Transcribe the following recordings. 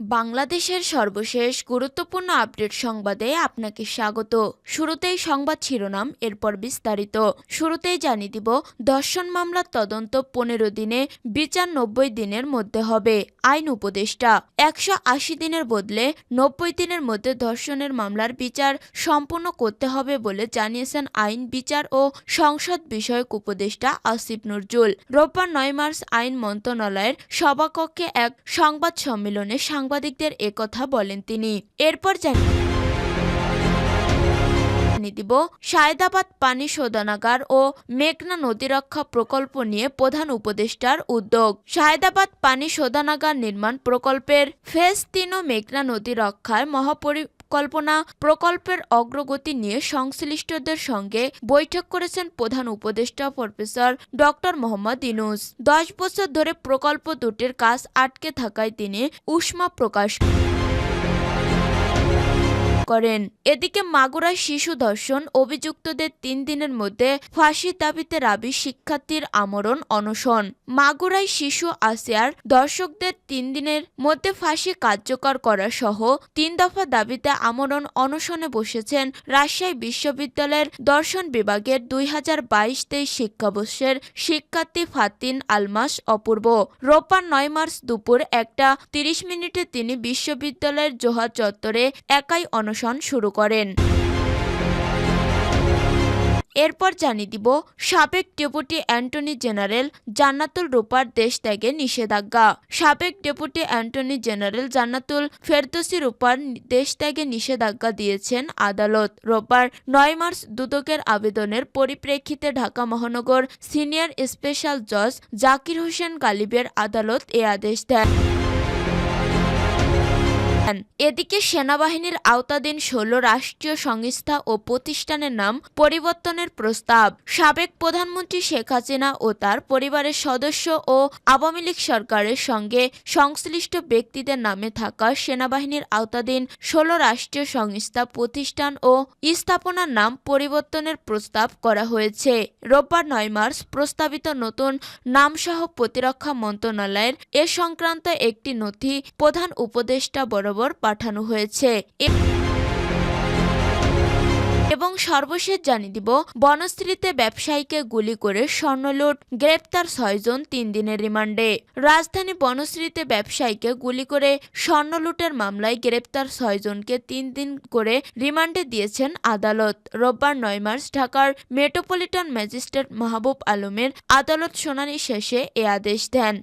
বাংলাদেশের সর্বশেষ গুরুত্বপূর্ণ আপডেট সংবাদে আপনাকে স্বাগত। শুরুতেই সংবাদ শিরোনাম, এরপর বিস্তারিত। শুরুতেই জানিয়ে দিব দর্শন মামলার তদন্ত পনেরো দিনে, বিচার নব্বই দিনের মধ্যে হবে, আইন উপদেষ্টা। একশো আশি দিনের বদলে নব্বই দিনের মধ্যে ধর্ষণের মামলার বিচার সম্পূর্ণ করতে হবে বলে জানিয়েছেন আইন, বিচার ও সংসদ বিষয়ক উপদেষ্টা আসিফ নজরুল। রোববার নয় মার্চ আইন মন্ত্রণালয়ের সভাকক্ষে এক সংবাদ সম্মেলনে সাংবাদিকদের একথা বলেন তিনি। এরপর দিব, সায়দাবাদ পানি শোধনাগার ও মেঘনা নদী রক্ষা প্রকল্প নিয়ে প্রধান উপদেষ্টার উদ্যোগ। সায়দাবাদ পানি শোধনাগার নির্মাণ প্রকল্পের ফেজ তিন ও মেঘনা নদী রক্ষায় মহাপরি কল্পনা প্রকল্পের অগ্রগতি নিয়ে সংশ্লিষ্টদের সঙ্গে বৈঠক করেছেন প্রধান উপদেষ্টা প্রফেসর ডক্টর মোহাম্মদ ইনুস দশ বছর ধরে প্রকল্প দুটির কাজ আটকে থাকায় তিনি উষ্মা প্রকাশ করেন। এদিকে মাগুরায় শিশু ধর্ষণ অভিযুক্তদের তিন দিনের মধ্যে ফাঁসির দাবিতে রাবি শিক্ষার্থীর আমরণ অনশন। মাগুরায় শিশু আসিয়ার দর্শকদের তিন দিনের মধ্যে ফাঁসি কার্যকর করা সহ তিন দফা দাবিতে আমরণ অনশনে বসেছেন রাজশাহী বিশ্ববিদ্যালয়ের দর্শন বিভাগের দুই হাজার বাইশ তেইশ শিক্ষাবর্ষের শিক্ষার্থী ফাতিন আলমাস অপূর্ব। রোববার নয় মার্চ দুপুর একটা তিরিশ মিনিটে তিনি বিশ্ববিদ্যালয়ের জোহা চত্বরে একাই অনশন শুরু করেন। এরপর জানিয়ে দিব, সাবেক ডেপুটি অ্যান্টনি জেনারেল জান্নাতুল রূপার দেশ ত্যাগে নিষেধাজ্ঞা। সাবেক ডেপুটি অ্যান্টনি জেনারেল জান্নাতুল ফেরদৌসি রূপার দেশ ত্যাগে নিষেধাজ্ঞা দিয়েছেন আদালত। রোববার নয় মার্চ দুদকের আবেদনের পরিপ্রেক্ষিতে ঢাকা মহানগর সিনিয়র স্পেশাল জজ জাকির হোসেন গালিবের আদালত এ আদেশ দেয়। এদিকে সেনাবাহিনীর আওতাধীন ষোলো রাষ্ট্রীয় সংস্থা ও প্রতিষ্ঠানের নাম পরিবর্তনের প্রস্তাব। সাবেক প্রধানমন্ত্রী শেখ হাসিনা ও তার পরিবারের সদস্য ও আওয়ামী লীগ সরকারের সঙ্গে সংশ্লিষ্ট ব্যক্তিদের নামে থাকা সেনাবাহিনীর আওতাধীন ষোলো রাষ্ট্রীয় সংস্থা, প্রতিষ্ঠান ও স্থাপনার নাম পরিবর্তনের প্রস্তাব করা হয়েছে। রোববার নয় মার্চ প্রস্তাবিত নতুন নামসহ প্রতিরক্ষা মন্ত্রণালয়ের এ সংক্রান্ত একটি নথি প্রধান উপদেষ্টা বরাবর পাঠানো হয়েছে। এবং সর্বশেষ জানিয়ে দিব, বনশ্রীতে ব্যবসায়ীকে গুলি করে স্বর্ণলুট, গ্রেপ্তার ছয়জন তিন দিনের রিমান্ডে। রাজধানী বনশ্রীতে ব্যবসায়ীকে গুলি করে স্বর্ণলুটের মামলায় গ্রেপ্তার ছয়জনকে তিন দিন করে রিমান্ডে দিয়েছেন আদালত। রোববার নয় মার্চ ঢাকার মেট্রোপলিটন ম্যাজিস্ট্রেট মাহবুব আলমের আদালত শুনানি শেষে এ আদেশ দেন।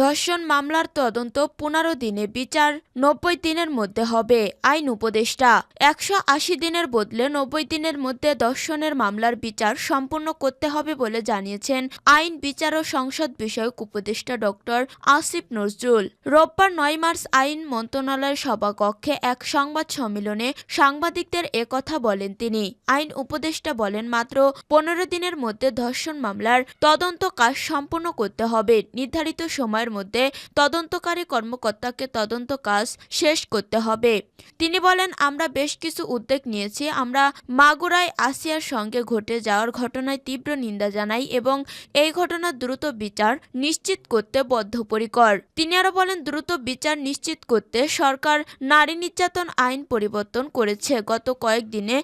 ধর্ষণ মামলার তদন্ত পনেরো দিনে, বিচার নব্বই দিনের মধ্যে হবে, আইন উপদেষ্টা। একশো আশি দিনের বদলে নব্বই দিনের মধ্যে ধর্ষণের মামলার বিচার সম্পূর্ণ করতে হবে বলে জানিয়েছেন আইন, বিচার ও সংসদ বিষয়ক উপদেষ্টা ডক্টর আসিফ নজরুল। রোববার নয় মার্চ আইন মন্ত্রণালয়ের সভাকক্ষে এক সংবাদ সম্মেলনে সাংবাদিকদের একথা বলেন তিনি। আইন উপদেষ্টা বলেন, মাত্র পনেরো দিনের মধ্যে ধর্ষণ মামলার তদন্ত কাজ সম্পূর্ণ করতে হবে। নির্ধারিত সময়ের মধ্যে তদন্তকারী কর্মকর্তাকে তদন্ত কাজ শেষ করতে হবে। তিনি বলেন, আমরা বেশ কিছু উদ্যোগ নিয়েছি। আমরা মাগুরায় আসিয়ার সঙ্গে ঘটে যাওয়ার ঘটনায় তীব্র নিন্দা জানাই এবং এই ঘটনার দ্রুত বিচার নিশ্চিত করতে বদ্ধপরিকর। তিনি আরও বলেন, দ্রুত বিচার নিশ্চিত করতে সরকার নারী নির্যাতন আইন পরিবর্তন করেছে। গত কয়েকদিনে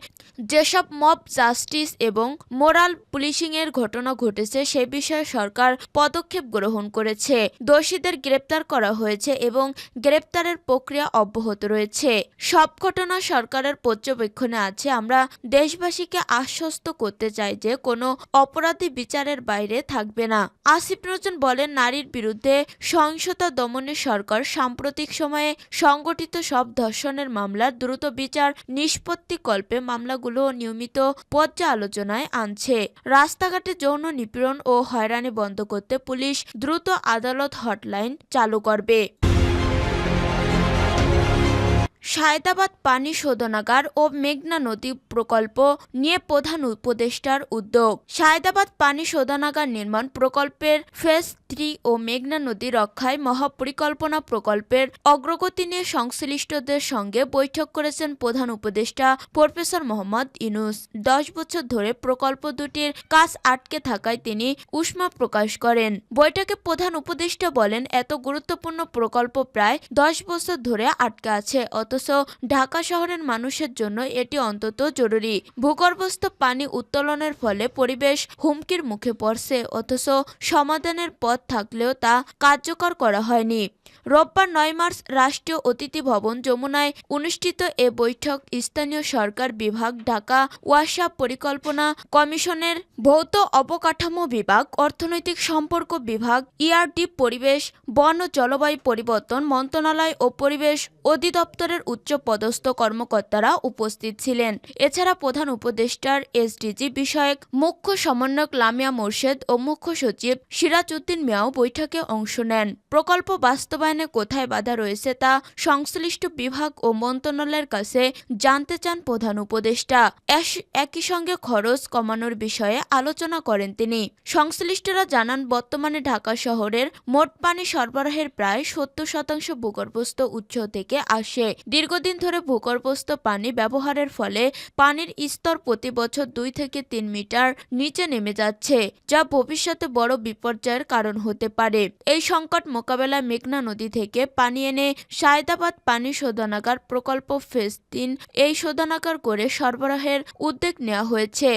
যেসব মব, জাস্টিস এবং মোরাল পুলিশিং এর ঘটনা ঘটেছে, সে বিষয়ে সরকার পদক্ষেপ গ্রহণ করেছে। দোষীদের গ্রেপ্তার করা হয়েছে এবং গ্রেপ্তারের প্রক্রিয়া অব্যাহত রয়েছে। সব ঘটনা সরকারের পর্যবেক্ষণে আছে। আমরা দেশবাসীকে আশ্বস্ত করতে চাই যে কোনো অপরাধী বিচারের বাইরে থাকবে না। আসিফ নজরুল বলেন, নারীর বিরুদ্ধে সহিংসতা দমনে সরকার সাম্প্রতিক সময়ে সংগঠিত সব ধর্ষণের মামলার দ্রুত বিচার, নিষ্পত্তি কল্পে মামলাগুলো নিয়মিত পর্যালোচনায় আনছে। রাস্তাঘাটে যৌন নিপীড়ন ও হয়রানি বন্ধ করতে পুলিশ দ্রুত আদালত হটলাইন চালু করবে। সায়দাবাদ পানি শোধনাগার ও মেঘনা নদী প্রকল্প নিয়ে প্রধান উপদেষ্টার উদ্যোগ। সায়দাবাদ পানি শোধনাগার নির্মাণ প্রকল্পের ফেজ থ্রি ও মেঘনা নদী রক্ষায় মহাপরিকল্পনা প্রকল্পের অগ্রগতি নিয়ে সংশ্লিষ্টদের সঙ্গে বৈঠক করেছেন প্রধান উপদেষ্টা প্রফেসর মোহাম্মদ ইনুস দশ বছর ধরে প্রকল্প দুটির কাজ আটকে থাকায় তিনি উষ্মা প্রকাশ করেন। বৈঠকে প্রধান উপদেষ্টা বলেন, এত গুরুত্বপূর্ণ প্রকল্প প্রায় দশ বছর ধরে আটকে আছে অথচ ঢাকা শহরের মানুষের জন্য এটি অন্তত জরুরি। ভূগর্ভস্থ পানি উত্তোলনের ফলে পরিবেশ হুমকির মুখে পড়ছে, অথচ সমাধানের পথ থাকলেও তা কার্যকর করা হয়নি। রোববার নয় মার্চ রাষ্ট্রীয় অতিথি ভবন যমুনায় অনুষ্ঠিত এ বৈঠক স্থানীয় সরকার বিভাগ, ঢাকা ওয়াসা পরিকল্পনা কমিশনের ভৌত অবকাঠামো বিভাগ, অর্থনৈতিক সম্পর্ক বিভাগ, ইআরডি পরিবেশ, বন ও জলবায়ু পরিবর্তন মন্ত্রণালয় ও পরিবেশ অধিদপ্তরের উচ্চ পদস্থ কর্মকর্তারা উপস্থিত ছিলেন। এছাড়া প্রধান উপদেষ্টার এসডিজি বিষয়ক মুখ্য সমন্বয়ক লামিয়া মোর্শেদ ও মুখ্য সচিব সিরাজ উদ্দিন মিয়াও বৈঠকে অংশ নেন। প্রকল্প বাস্তবায়নে কোথায় বাধা রয়েছে তা সংশ্লিষ্ট বিভাগ ও মন্ত্রণালয়ের কাছে জানতে চান প্রধান উপদেষ্টা। একই সঙ্গে খরচ কমানোর বিষয়ে আলোচনা করেন তিনি। সংশ্লিষ্টরা জানান, বর্তমানে ঢাকা শহরের মোট পানি সরবরাহের প্রায় সত্তর শতাংশ ভূগর্ভস্থ উৎস থেকে আসে। দীর্ঘদিন ধরে ভূগর্ভস্থ পানি ব্যবহারের ফলে পানির স্তর প্রতি বছর দুই থেকে তিন মিটার নিচে নেমে যাচ্ছে, যা ভবিষ্যতে বড় বিপর্যয়ের কারণ হতে পারে। এই সংকট মোকাবেলায় মেঘনা নদী থেকে পানি এনে সায়দাবাদ পানি শোধনাগার প্রকল্প ফেজ তিন এই শোধনাগার করে সরবরাহের উদ্যোগ নেওয়া হয়েছে।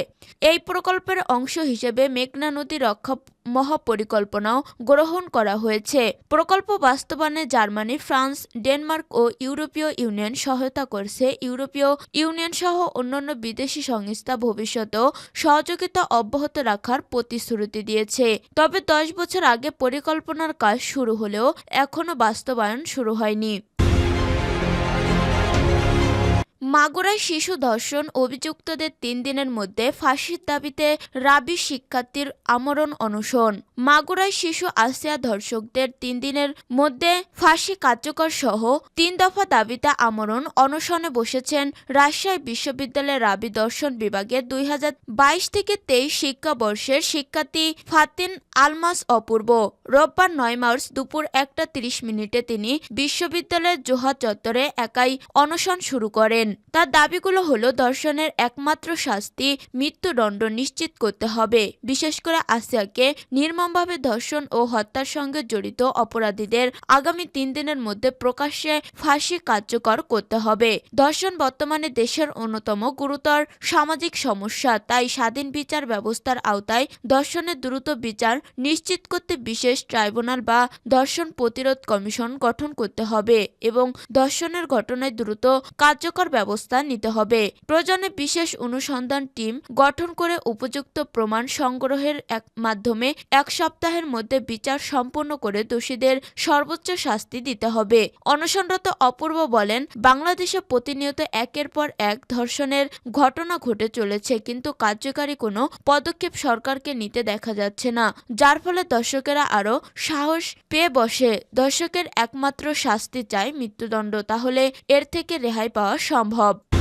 এই প্রকল্পের অংশ হিসেবে মেঘনা নদী রক্ষা মহাপরিকল্পনাও গ্রহণ করা হয়েছে। প্রকল্প বাস্তবায়নে জার্মানি, ফ্রান্স, ডেনমার্ক ও ইউরোপীয় ইউনিয়ন সহায়তা করছে। ইউরোপীয় ইউনিয়ন সহ অন্যান্য বিদেশি সংস্থা ভবিষ্যতেও সহযোগিতা অব্যাহত রাখার প্রতিশ্রুতি দিয়েছে। তবে দশ বছর আগে পরিকল্পনার কাজ শুরু হলেও এখনও বাস্তবায়ন শুরু হয়নি। মাগুরায় শিশু ধর্ষণ অভিযুক্তদের তিন দিনের মধ্যে ফাঁসির দাবিতে রাবি শিক্ষার্থীর আমরণ অনশন। মাগুরায় শিশু আসিয়া ধর্ষকদের তিন দিনের মধ্যে ফাঁসি কার্যকর সহ তিন দফা দাবিতে আমরণ অনশনে বসেছেন রাজশাহী বিশ্ববিদ্যালয়ের রাবি দর্শন বিভাগের দুই হাজার বাইশ থেকে তেইশ শিক্ষাবর্ষের শিক্ষার্থী ফাতিন আলমাস অপূর্ব। রোববার নয় মার্চ দুপুর একটা তিরিশ মিনিটে তিনি বিশ্ববিদ্যালয়ের জোহা চত্বরে একাই অনশন শুরু করেন। তার দাবিগুলো হলো দর্শনের একমাত্র শাস্তি, মৃত্যুদণ্ড নিশ্চিত করতে হবে। বিশেষ করে আসিয়াকে নির্মমভাবে ধর্ষণ ও হত্যার সঙ্গে জড়িত অপরাধীদের আগামী তিন দিনের মধ্যে প্রকাশ্যে ফাঁসি কার্যকর করতে হবে। ধর্ষণ বর্তমানে দেশের অন্যতম গুরুতর সামাজিক সমস্যা, তাই স্বাধীন বিচার ব্যবস্থার আওতায় ধর্ষণের দ্রুত বিচার নিশ্চিত করতে বিশেষ ট্রাইব্যুনাল বা ধর্ষণ প্রতিরোধ কমিশন গঠন করতে হবে এবং ধর্ষণের ঘটনায় দ্রুত কার্যকর ব্যবস্থা নিতে হবে। প্রয়োজনে বিশেষ অনুসন্ধান টিম গঠন করে উপযুক্ত প্রমাণ সংগ্রহের এক মাধ্যমে এক সপ্তাহের মধ্যে বিচার সম্পন্ন করে দোষীদের সর্বোচ্চ শাস্তি দিতে হবে। অনশনরত অপূর্ব বলেন, বাংলাদেশে প্রতিনিয়ত একের পর এক ধর্ষণের ঘটনা ঘটে চলেছে, কিন্তু কার্যকারী কোনো পদক্ষেপ সরকারকে নিতে দেখা যাচ্ছে না, যার ফলে দর্শকেরা আরও সাহস পেয়ে বসে। দর্শকের একমাত্র শাস্তি চায় মৃত্যুদণ্ড, তাহলে এর থেকে রেহাই পাওয়া সম্ভব। hub.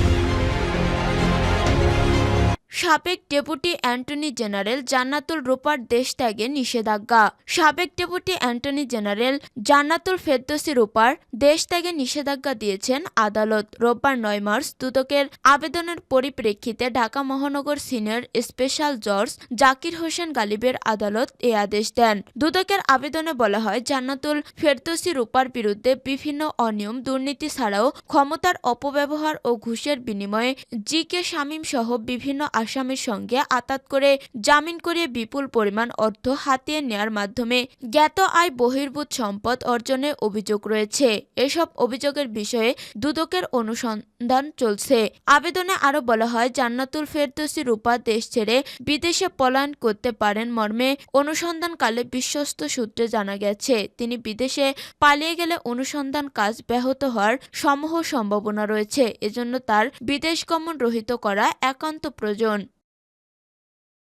সাবেক ডেপুটি অ্যান্টনি জেনারেল জান্নাতুল রূপার দেশ ত্যাগে নিষেধাজ্ঞা। সাবেক ডেপুটি অ্যান্টনি জেনারেল জান্নাতুল ফেরদৌসি রূপার দেশ ত্যাগে নিষেধাজ্ঞা দিয়েছেন আদালত। রোববার নয় মার্চ দুদকের আবেদনের পরিপ্রেক্ষিতে ঢাকা মহানগর সিনিয়র স্পেশাল জজ জাকির হোসেন গালিবের আদালত এ আদেশ দেন। দুদকের আবেদনে বলা হয়, জান্নাতুল ফেরদৌসি রূপার বিরুদ্ধে বিভিন্ন অনিয়ম, দুর্নীতি ছাড়াও ক্ষমতার অপব্যবহার ও ঘুষের বিনিময়ে জি কে শামীম সহ বিভিন্ন আসামির সঙ্গে আতাত করে জামিন করিয়ে বিপুল পরিমাণ অর্থ হাতিয়ে নেয়ার মাধ্যমে জ্ঞাত আয় বহির্ভূত সম্পদ অর্জনের অভিযোগ রয়েছে। এসব অভিযোগের বিষয়ে দুদকের অনুসন্ধান চলছে। আবেদনে আরও বলা হয়, জান্নাতুল ফেরদৌসি রূপা দেশ ছেড়ে বিদেশে পলায়ন করতে পারেন মর্মে অনুসন্ধানকালে বিশ্বস্ত সূত্রে জানা গেছে, তিনি বিদেশে পালিয়ে গেলে অনুসন্ধান কাজ ব্যাহত হওয়ার সমূহ সম্ভাবনা রয়েছে। এজন্য তার বিদেশ গমন রহিত করা একান্ত প্রয়োজন।